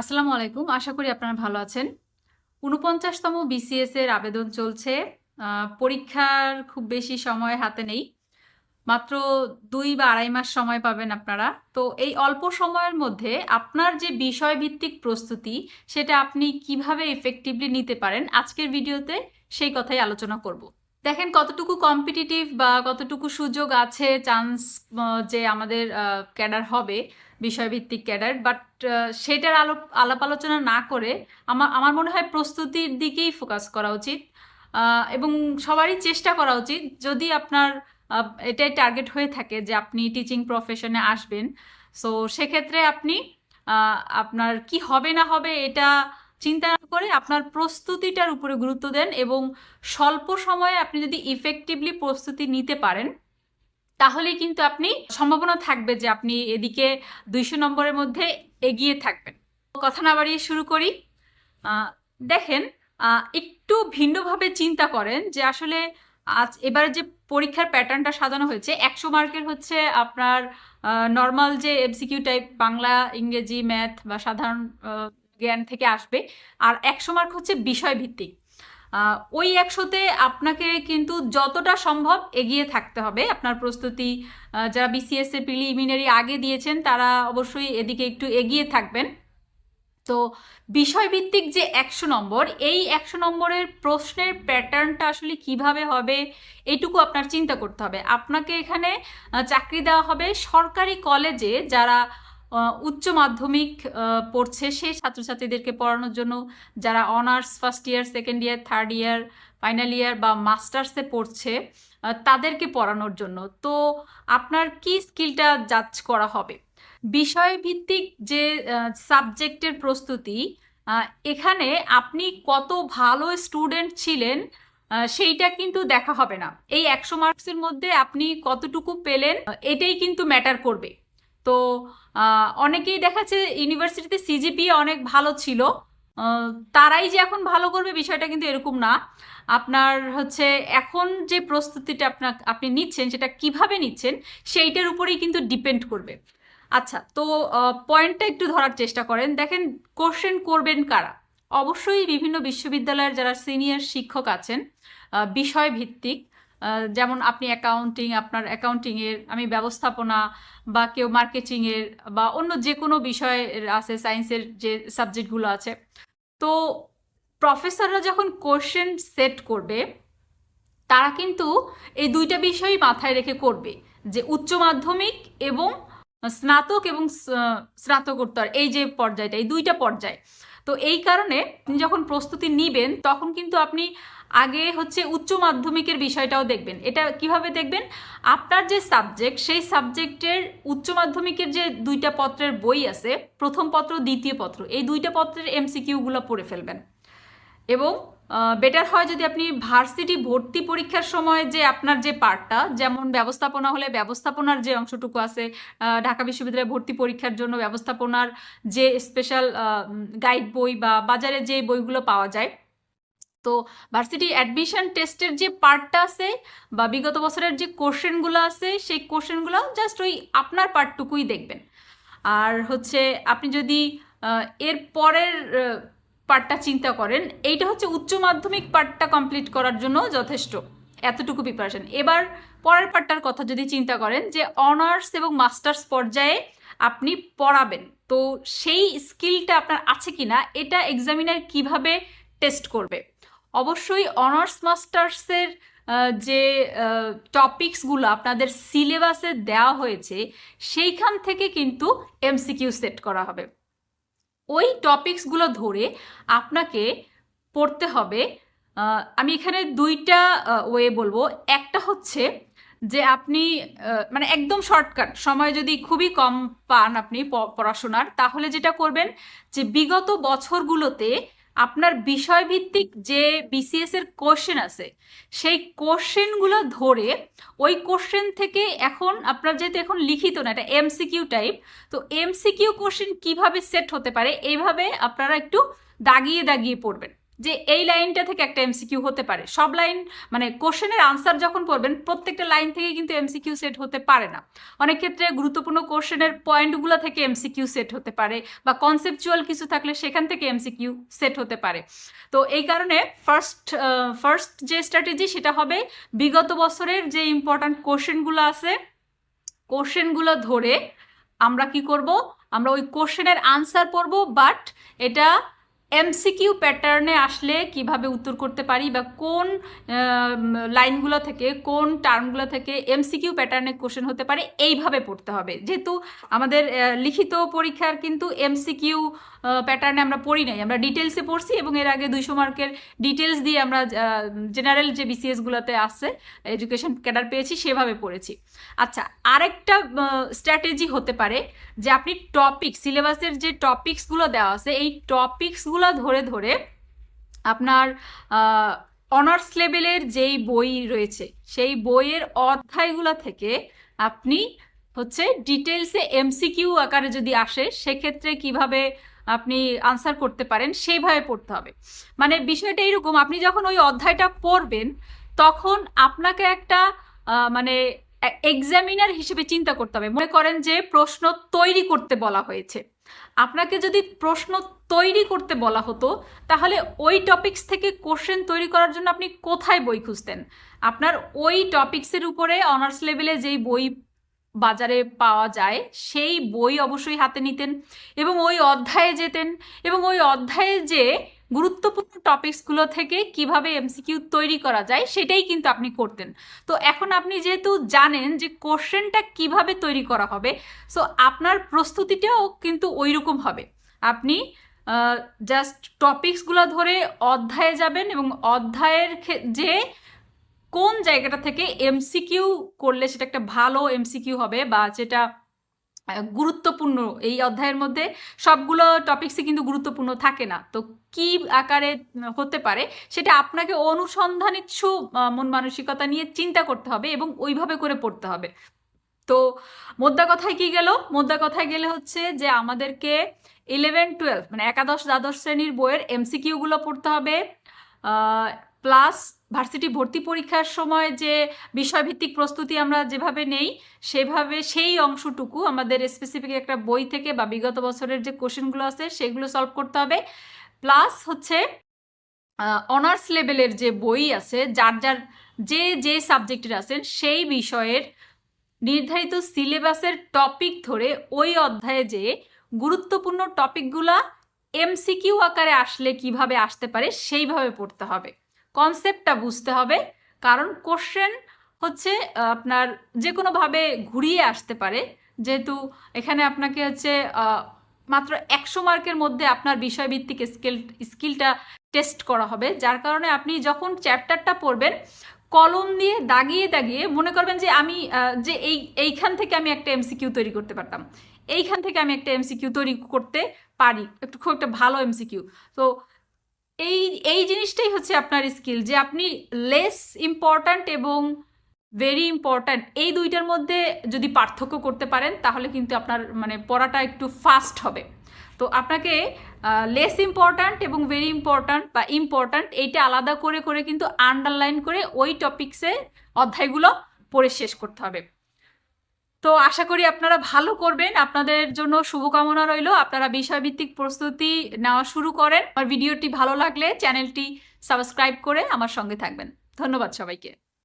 আসসালামু আলাইকুম। আশা করি আপনারা ভালো আছেন। উনপঞ্চাশতম বিসিএস এর আবেদন চলছে। পরীক্ষার খুব বেশি সময় হাতে নেই। মাত্র দুই বা আড়াই মাস সময় পাবেন আপনারা। তো এই অল্প সময়ের মধ্যে আপনার যে বিষয়ভিত্তিক প্রস্তুতি, সেটা আপনি কীভাবে এফেক্টিভলি নিতে পারেন, আজকের ভিডিওতে সেই কথাই আলোচনা করব। দেখেন, কতটুকু কম্পিটিটিভ বা কতটুকু সুযোগ আছে চান্স যে আমাদের ক্যাডার হবে বিষয়ভিত্তিক ক্যাডার বাট সেটার আলো আলাপ আলোচনা না করে আমার আমার মনে হয় প্রস্তুতির দিকেই ফোকাস করা উচিত। এবং সবারই চেষ্টা করা উচিত যদি আপনার এটাই টার্গেট হয়ে থাকে যে আপনি টিচিং প্রফেশনে আসবেন। সো সেক্ষেত্রে আপনি আপনার কি হবে না হবে এটা চিন্তা করে আপনার প্রস্তুতিটার উপরে গুরুত্ব দেন এবং স্বল্প সময়ে আপনি যদি ইফেক্টিভলি প্রস্তুতি নিতে পারেন তাহলেই কিন্তু আপনি সম্ভাবনা থাকবে যে আপনি এদিকে দুইশো নম্বরের মধ্যে এগিয়ে থাকবেন। কথা না বাড়িয়ে শুরু করি। দেখেন একটু ভিন্নভাবে চিন্তা করেন যে আসলে আজ এবারে যে পরীক্ষার প্যাটার্নটা সাজানো হয়েছে, একশো মার্কের হচ্ছে আপনার নর্মাল যে এমসিকিউ টাইপ বাংলা, ইংরেজি ম্যাথ বা সাধারণ জ্ঞান থেকে আসবে। আর একশো মার্ক হচ্ছে বিষয়ভিত্তিক। ওই একশোতে আপনাকে কিন্তু যতটা সম্ভব এগিয়ে থাকতে হবে। আপনার প্রস্তুতি যারা বিসিএস এর প্রিলিমিনারি আগে দিয়েছেন, তারা অবশ্যই এদিকে একটু এগিয়ে থাকবেন। তো বিষয়ভিত্তিক যে একশো নম্বর, এই একশো নম্বরের প্রশ্নের প্যাটার্নটা আসলে কীভাবে হবে, এটুকু আপনার চিন্তা করতে হবে। আপনাকে এখানে চাকরি দেওয়া হবে সরকারি কলেজে যারা উচ্চ মাধ্যমিক পড়ছে সেই ছাত্রছাত্রীদেরকে পড়ানোর জন্য যারা honours first year, second year, third year, final year বা মাস্টার্সে পড়ছে তাদেরকে পড়ানোর জন্য। তো আপনার কি স্কিলটা জাজ করা হবে? বিষয়ভিত্তিক যে সাবজেক্টের প্রস্তুতি এখানে আপনি কত ভালো স্টুডেন্ট ছিলেন সেইটা কিন্তু দেখা হবে না। এই একশো মার্কসের মধ্যে আপনি কতটুকু পেলেন এটাই কিন্তু ম্যাটার করবে। তো অনেকেই দেখাচ্ছে ইউনিভার্সিটিতে সিজিপি অনেক ভালো ছিল। তারাই যে এখন ভালো করবে বিষয়টা কিন্তু এরকম না। আপনার হচ্ছে এখন যে প্রস্তুতিটা আপনার আপনি নিচ্ছেন, সেটা কীভাবে নিচ্ছেন, সেইটার উপরেই কিন্তু ডিপেন্ড করবে। আচ্ছা তো পয়েন্টটা একটু ধরার চেষ্টা করেন। দেখেন কোশ্চেন করবেন কারা? অবশ্যই বিভিন্ন বিশ্ববিদ্যালয়ের যারা সিনিয়র শিক্ষক আছেন বিষয় ভিত্তিক যেমন আপনি অ্যাকাউন্টিং আপনার অ্যাকাউন্টিংয়ের আমি ব্যবস্থাপনা বা কেউ মার্কেটিংয়ের বা অন্য যে কোনো বিষয় আছে সায়েন্সের যে সাবজেক্টগুলো আছে। তো প্রফেসররা যখন কোশ্চেন সেট করবে, তারা কিন্তু এই দুইটা বিষয়ই মাথায় রেখে করবে, যে উচ্চ মাধ্যমিক এবং স্নাতক এবং স্নাতকোত্তর, এই যে পর্যায়টা, এই দুইটা পর্যায়। তো এই কারণে আপনি যখন প্রস্তুতি নিবেন, তখন কিন্তু আপনি আগে হচ্ছে উচ্চ মাধ্যমিকের বিষয়টাও দেখবেন। এটা কীভাবে দেখবেন? আপনার যে সাবজেক্ট, সেই সাবজেক্টের উচ্চ মাধ্যমিকের যে দুইটা পত্রের বই আছে, প্রথম পত্র, দ্বিতীয় পত্র, এই দুইটা পত্রের এমসিকিউগুলো পড়ে ফেলবেন। এবং বেটার হয় যদি আপনি ভার্সিটি ভর্তি পরীক্ষার সময় যে আপনার যে পার্টটা যেমন ব্যবস্থাপনা হলে ব্যবস্থাপনার যে অংশটুকু আছে ঢাকা বিশ্ববিদ্যালয়ে ভর্তি পরীক্ষার জন্য ব্যবস্থাপনার যে স্পেশাল গাইড বই বা বাজারে যে বইগুলো পাওয়া যায়, তো ভার্সিটি অ্যাডমিশন টেস্টের যে পার্টটা আছে বা বিগত বছরের যে কোশ্চেনগুলো আছে, সেই কোশ্চেনগুলো জাস্ট ওই আপনার পার্টটুকুই দেখবেন। আর হচ্ছে আপনি যদি এর পরের পার্টটা চিন্তা করেন, এইটা হচ্ছে উচ্চ মাধ্যমিক পার্টটা কমপ্লিট করার জন্য যথেষ্ট। এতটুকু প্রিপারেশন এবার পরের পার্টটার কথা যদি চিন্তা করেন যে অনার্স এবং মাস্টার্স পর্যায়ে আপনি পড়াবেন, তো সেই স্কিলটা আপনার আছে কি না এটা এক্সামিনার কীভাবে টেস্ট করবে? অবশ্যই অনার্স মাস্টার্সের যে টপিকসগুলো আপনাদের সিলেবাসে দেওয়া হয়েছে, সেইখান থেকে কিন্তু এমসিকিউ সেট করা হবে। ওই টপিকসগুলো ধরে আপনাকে পড়তে হবে। আমি এখানে দুইটা ওয়ে বলব। একটা হচ্ছে যে আপনি মানে একদম শর্টকাট সময় যদি খুবই কম পান আপনি পড়াশোনার, তাহলে যেটা করবেন যে বিগত বছরগুলোতে আপনার বিষয়ভিত্তিক যে বিসিএস এর কোশ্চেন আছে, সেই কোশ্চেনগুলো ধরে ওই কোশ্চেন থেকে এখন আপনার যেহেতু এখন লিখিত না, এটা এমসিকিউ টাইপ তো এমসিকিউ কোশ্চেন কীভাবে সেট হতে পারে, এইভাবে আপনারা একটু দাগিয়ে দাগিয়ে পড়বেন। যে এই লাইনটা থেকে একটা এমসিকিউ হতে পারে। সব লাইন মানে কোশ্চেনের আনসার যখন পড়বেন, প্রত্যেকটা লাইন থেকে কিন্তু এমসিকিউ সেট হতে পারে না। অনেক ক্ষেত্রে গুরুত্বপূর্ণ কোশ্চেনের পয়েন্টগুলো থেকে এমসিকিউ সেট হতে পারে বা কনসেপচুয়াল কিছু থাকলে সেখান থেকে এমসিকিউ সেট হতে পারে। তো এই কারণে ফার্স্ট ফার্স্ট যে স্ট্র্যাটেজি সেটা হবে বিগত বছরের যে ইম্পর্ট্যান্ট কোশ্চেনগুলো আছে, কোশ্চেনগুলো ধরে আমরা কি করব? আমরা ওই কোশ্চেনের আনসার পড়ব বাট এটা এমসিকিউ প্যাটার্নে আসলে কীভাবে উত্তর করতে পারি বা কোন লাইনগুলো থেকে, কোন টার্মগুলো থেকে এমসিকিউ প্যাটার্নে কোশ্চেন হতে পারে, এইভাবে পড়তে হবে। যেহেতু আমাদের লিখিত পরীক্ষার কিন্তু এমসিকিউ প্যাটার্নে আমরা পড়ি নাই। আমরা ডিটেলসে পড়ছি এবং এর আগে দুইশো মার্কের ডিটেলস দিয়ে আমরা জেনারেল যে বিসিএসগুলোতে আসছে এডুকেশন ক্যাডার পেয়েছি, সেভাবে পড়েছি। আচ্ছা আরেকটা স্ট্র্যাটেজি হতে পারে যে আপনি টপিক, সিলেবাসের যে টপিক্সগুলো দেওয়া আছে, এই টপিকসগুলো ধরে ধরে আপনার অনার্স লেভেলের যেই বই রয়েছে, সেই বইয়ের অধ্যায়গুলো থেকে আপনি হচ্ছে ডিটেলসে এমসিকিউ আকারে যদি আসে, সেক্ষেত্রে কীভাবে আপনি আনসার করতে পারেন, সেইভাবে পড়তে হবে। মানে বিষয়টা এইরকম আপনি যখন ওই অধ্যায়টা পড়বেন, তখন আপনাকে একটা মানে এক্সামিনার হিসেবে চিন্তা করতে হবে। মনে করেন যে প্রশ্ন তৈরি করতে বলা হয়েছে। আপনাকে যদি প্রশ্ন তৈরি করতে বলা হতো, তাহলে ওই টপিক্স থেকে কোশ্চেন তৈরি করার জন্য আপনি কোথায় বই খুঁজতেন? আপনার ওই টপিক্সের উপরে অনার্স লেভেলে যেই বই বাজারে পাওয়া যায়, সেই বই অবশ্যই হাতে নিতেন এবং ওই অধ্যায়ে যেতেন এবং ওই অধ্যায়ে যে গুরুত্বপূর্ণ টপিকসগুলো থেকে কীভাবে এমসিকিউ তৈরি করা যায় সেটাই কিন্তু আপনি করতেন। তো এখন আপনি যেহেতু জানেন যে কোশ্চেনটা কীভাবে তৈরি করা হবে সো আপনার প্রস্তুতিটাও কিন্তু ওই রকম হবে। আপনি জাস্ট টপিকসগুলো ধরে অধ্যায়ে যাবেন এবং অধ্যায়ের যে কোন জায়গাটা থেকে এমসিকিউ করলে সেটা একটা ভালো এমসিকিউ হবে বা যেটা গুরুত্বপূর্ণ এই অধ্যায়ের মধ্যে সবগুলো টপিকসই কিন্তু গুরুত্বপূর্ণ থাকে না। তো কি আকারে হতে পারে সেটা আপনাকে অনুসন্ধানিচ্ছু আহ, মন মানসিকতা নিয়ে চিন্তা করতে হবে এবং ওইভাবে করে পড়তে হবে। তো মোদ্দা কথায় কি গেল? মোদ্দা কথায় গেলে হচ্ছে যে আমাদেরকে ইলেভেন টুয়েলভ মানে একাদশ দ্বাদশ শ্রেণির বইয়ের এমসিকিউগুলো পড়তে হবে প্লাস ভার্সিটি ভর্তি পরীক্ষার সময় যে বিষয়ভিত্তিক প্রস্তুতি আমরা যেভাবে নেই, সেভাবে সেই অংশটুকু আমাদের স্পেসিফিক একটা বই থেকে বা বিগত বছরের যে কোশ্চেনগুলো আছে, সেগুলো সলভ করতে হবে। প্লাস হচ্ছে অনার্স লেভেলের যে বই আছে, যার যার যে যে সাবজেক্টের আছেন, সেই বিষয়ের নির্ধারিত সিলেবাসের টপিক ধরে ওই অধ্যায়ে যে গুরুত্বপূর্ণ টপিকগুলা এমসিকিউ আকারে আসলে কীভাবে আসতে পারে, সেইভাবে পড়তে হবে। কনসেপ্টটা বুঝতে হবে। কারণ কোশ্চেন হচ্ছে আপনার যে কোনোভাবে ঘুরিয়ে আসতে পারে। যেহেতু এখানে আপনাকে হচ্ছে মাত্র একশো মার্কের মধ্যে আপনার বিষয়ভিত্তিক স্কিল স্কিলটা টেস্ট করা হবে। যার কারণে আপনি যখন চ্যাপ্টারটা পড়বেন, কলম দিয়ে দাগিয়ে দাগিয়ে মনে করবেন যে আমি যে এই, এইখান থেকে আমি একটা এমসিকিউ তৈরি করতে পারতাম। এইখান থেকে আমি একটা এমসিকিউ তৈরি করতে পারি। একটু খুব একটা ভালো এমসিকিউ তো এই এই জিনিসটাই হচ্ছে আপনার স্কিল, যে আপনি লেস ইম্পর্ট্যান্ট এবং ভেরি ইম্পর্ট্যান্ট এই দুইটার মধ্যে যদি পার্থক্য করতে পারেন, তাহলে কিন্তু আপনার মানে পড়াটা একটু ফাস্ট হবে। তো আপনাকে লেস ইম্পর্ট্যান্ট এবং ভেরি ইম্পর্ট্যান্ট বা ইম্পর্ট্যান্ট এইটা আলাদা করে করে কিন্তু আন্ডারলাইন করে ওই টপিক্সে অধ্যায়গুলো পড়ে শেষ করতে হবে। তো আশা করি আপনারা ভালো করবেন। আপনাদের জন্য শুভকামনা রইল। আপনারা বিষয়ভিত্তিক প্রস্তুতি নেওয়া শুরু করেন। আর ভিডিওটি ভালো লাগলে চ্যানেলটি সাবস্ক্রাইব করে আমার সঙ্গে থাকবেন। ধন্যবাদ সবাইকে।